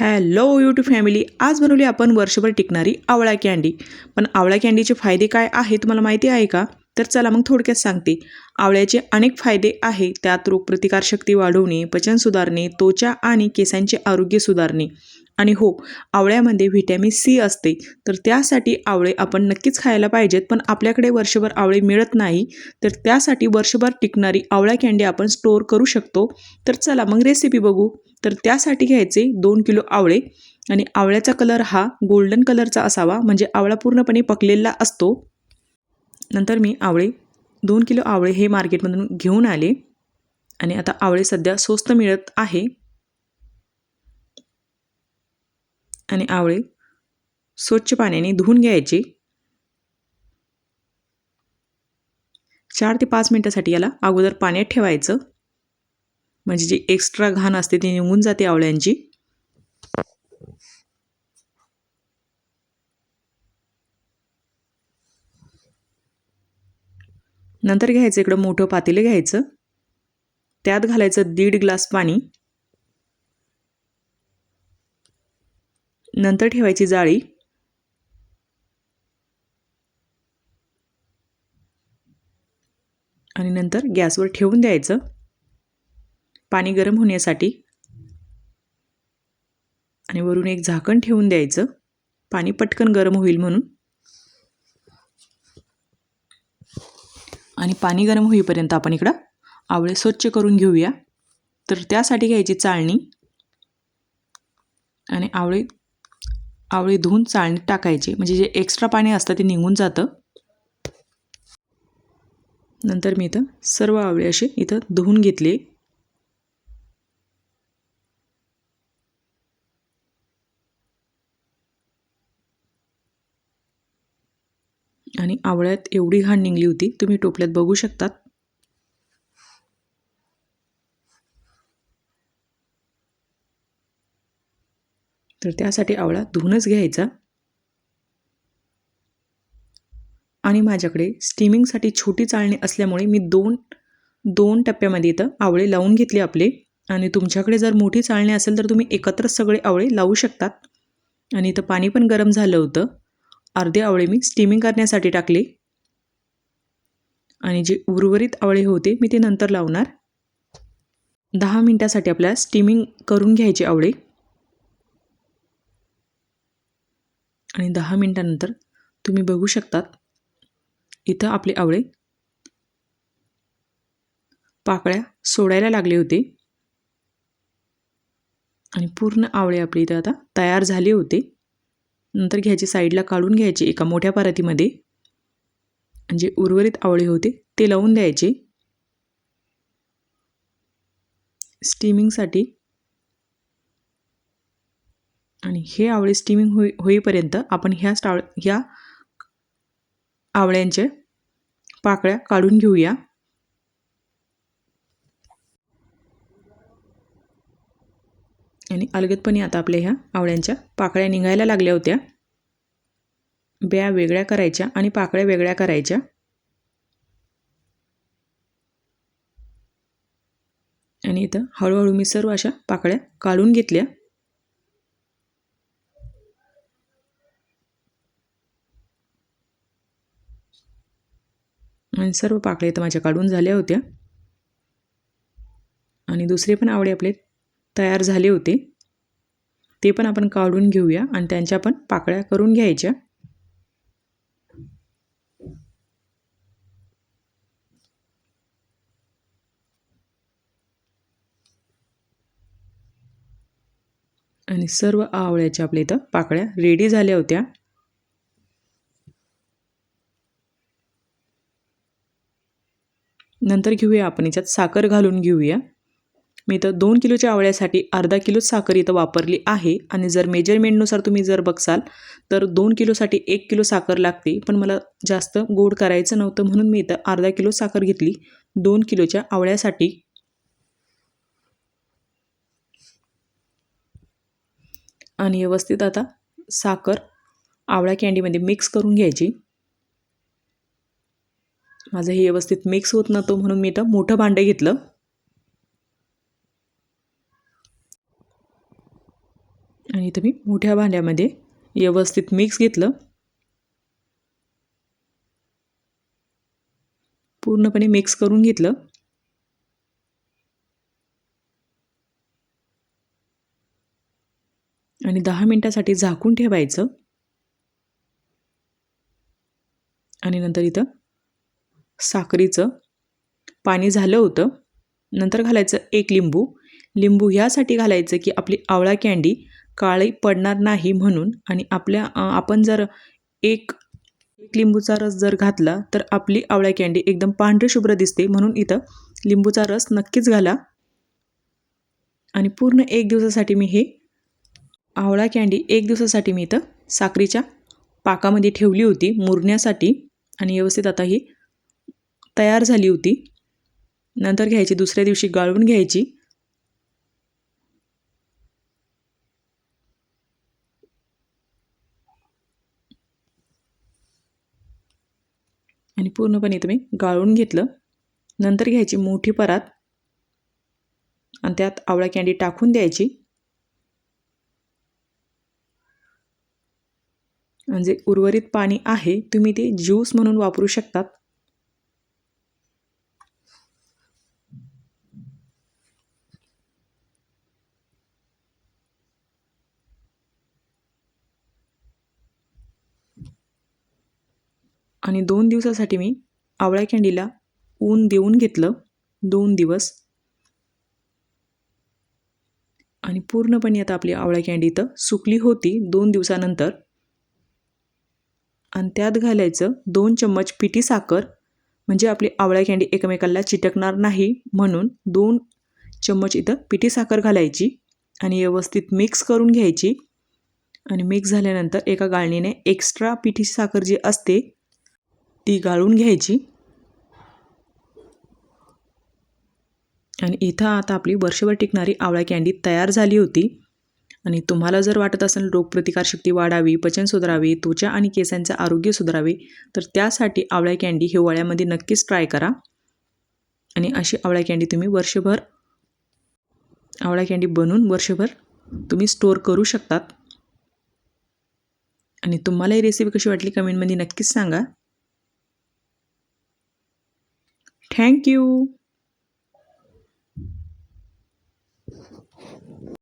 Hello YouTube family आज बनवली आपण वर्षभर टिकणारी आवळा कँडी पण आवळा कँडीचे फायदे काय आहे तुम्हाला माहिती आहे का? तर चला मग थोडक्यात सांगते. आवळ्याचे अनेक फायदे आहे. त्यात रोगप्रतिकारशक्ती वाढवणे पचन सुधारणे त्वचा आणि केसांचे आरोग्य सुधारणे. आणि हो आवळ्यामध्ये व्हिटॅमिन सी असते. तर त्यासाठी आवळे आपण नक्कीच खायला पाहिजेत पण आपल्याकडे वर्षभर आवळे मिळत नाही तर त्यासाठी वर्षभर टिकणारी आवळा कँडी आपण स्टोअर करू शकतो. तर चला मग रेसिपी बघू. तर त्यासाठी घ्यायचे दोन किलो आवळे. आणि आवळ्याचा कलर हा गोल्डन कलरचा असावा म्हणजे आवळा पूर्णपणे पकलेला असतो. नंतर मी आवळे दोन किलो आवळे हे मार्केटमधून घेऊन आले. आणि आता आवळे सध्या स्वस्त मिळत आहे. आणि आवळे स्वच्छ पाण्याने धुवून घ्यायचे. चार ते पाच मिनटासाठी याला अगोदर पाण्यात ठेवायचं. म्हणजे जी एक्स्ट्रा घाण असते ती निघून जाते आवळ्यांची. नंतर घ्यायचं इकडं मोठं पातेलं घ्यायचं. त्यात घालायचं दीड ग्लास पाणी. नंतर ठेवायची जाळी. आणि नंतर गॅसवर ठेवून द्यायचं. पाणी गरम होण्यासाठी. आणि वरून एक झाकण ठेवून द्यायचं. पाणी पटकन गरम होईल म्हणून. आणि पाणी गरम होईपर्यंत आपण इकडं आवळे स्वच्छ करून घेऊया. तर त्यासाठी घ्यायची चाळणी आणि आवळे आवळे धुवून चाळणीत टाकायचे. म्हणजे जे एक्स्ट्रा पाणी असतं ते निघून जातं. नंतर मी इथं सर्व आवळे असे इथं धुवून घेतले. आणि आवळ्यात एवढी घाण निघली होती तुम्ही टोपल्यात बघू शकतात. तर त्यासाठी आवळा धुवूनच घ्यायचा. आणि माझ्याकडे स्टीमिंगसाठी छोटी चाळणी असल्यामुळे मी दोन दोन टप्प्यामध्ये इथं आवळे लावून घेतले आपले. आणि तुमच्याकडे जर मोठी चाळणी असेल तर तुम्ही एकत्र सगळे आवळे लावू शकतात. आणि इथं पाणी पण गरम झालं होतं. अर्धे आवळे मी स्टीमिंग करण्यासाठी टाकले. आणि जे उर्वरित आवळे होते मी ते नंतर लावणार. दहा मिनटासाठी आपल्याला स्टीमिंग करून घ्यायचे आवळे. आणि दहा मिनटानंतर तुम्ही बघू शकतात इथं आपले आवळे पाकळ्या सोडायला लागले होते. आणि पूर्ण आवळे आपले इथं आता तयार झाले होते. नंतर घ्यायचे साईडला काढून घ्यायचे एका मोठ्या परातीमध्ये. जे म्हणजे उर्वरित आवळे होते ते लावून द्यायचे. स्टीमिंगसाठी आणि हे आवळे स्टीमिंग होई होईपर्यंत आपण ह्या स्टाव ह्या आवळ्यांच्या पाकळ्या काढून घेऊया. आणि अलगदपणे आता आपल्या ह्या आवळ्यांच्या पाकळ्या निघायला लागल्या होत्या. ब्या वेगळ्या करायच्या आणि पाकळ्या वेगळ्या करायच्या. आणि इथं हळूहळू मी सर्व अशा पाकळ्या काढून घेतल्या. आणि सर्व पाकळ्या इथं माझ्या काढून झाल्या होत्या. आणि दुसरे पण आवडे आपले तयार झाले होते. ते पण आपण काढून घेऊया आणि त्यांच्या पण पाकळ्या करून घ्यायच्या. आणि सर्व आवळ्याच्या आपल्या इथं पाकळ्या रेडी झाल्या होत्या. नंतर घेऊया आपण याच्यात साखर घालून घेऊया. मी तर दोन किलोच्या आवळ्यासाठी अर्धा किलो साखर इथं वापरली आहे. आणि जर मेजरमेंटनुसार तुम्ही जर बघसाल तर दोन किलोसाठी एक किलो साखर लागते. पण मला जास्त गोड करायचं नव्हतं म्हणून मी इथं अर्धा किलो साखर घेतली. दोन किलोच्या आवळ्यासाठी. आणि व्यवस्थित आता साखर आवळा कँडीमध्ये मिक्स करून घ्यायची. माझं हे व्यवस्थित मिक्स होत नव्हतं म्हणून मी इथं मोठं भांडं घेतलं. आणि इथं मी मोठ्या भांड्यामध्ये व्यवस्थित मिक्स घेतलं. पूर्णपणे मिक्स करून घेतलं. आणि दहा मिनटासाठी झाकून ठेवायचं. आणि नंतर इथं साखरेचं पाणी झालं होतं. नंतर घालायचं एक लिंबू. लिंबू ह्यासाठी घालायचं की आपली आवळा कँडी काळी पडणार नाही म्हणून आणि आपल्या आपण जर एक एक लिंबूचा रस जर घातला तर आपली आवळा कँडी एकदम पांढरी शुभ्र दिसते. म्हणून इथं लिंबूचा रस नक्कीच घाला. आणि पूर्ण एक दिवसासाठी मी हे आवळा कँडी एक दिवसासाठी मी इथं साखरेच्या पाकामध्ये ठेवली होती. मुरण्यासाठी. आणि व्यवस्थित आता ही तयार झाली होती. नंतर घ्यायची दुसऱ्या दिवशी गाळून घ्यायची. आणि पूर्णपणे तुम्ही गाळून घेतलं. नंतर घ्यायची मोठी परात. आणि त्यात आवळा कँडी टाकून द्यायची. आणि जे उर्वरित पाणी आहे तुम्ही ते ज्यूस म्हणून वापरू शकतात. आणि दोन दिवसासाठी मी आवळा कँडीला ऊन देऊन घेतलं. दोन दिवस. आणि पूर्णपणे आता आपली आवळा कँडी इथं सुकली होती दोन दिवसानंतर. आणि त्यात घालायचं दोन चम्मच पिठी साखर. म्हणजे आपली आवळा कँडी एकमेकाला चिटकणार नाही म्हणून दोन चम्मच इथं पिठी साखर घालायची आणि व्यवस्थित मिक्स करून घ्यायची. आणि मिक्स झाल्यानंतर एका गाळणीने एक्स्ट्रा पिठी साखर जी असते ती गाळून घ्यायची. आणि इथं आता आपली वर्षभर टिकणारी आवळा कँडी तयार झाली होती. आणि तुम्हाला जर वाटत असेल रोगप्रतिकारशक्ती वाढावी पचन सुधारावे त्वचा आणि केसांचे आरोग्य सुधारावे तर त्यासाठी आवळा कँडी हिवाळ्यामध्ये नक्कीच ट्राय करा. आणि अशी आवळा कँडी तुम्ही वर्षभर आवळा कँडी बनवून वर्षभर तुम्ही स्टोअर करू शकतात. आणि तुम्हाला ही रेसिपी कशी वाटली कमेंटमध्ये नक्कीच सांगा. Thank you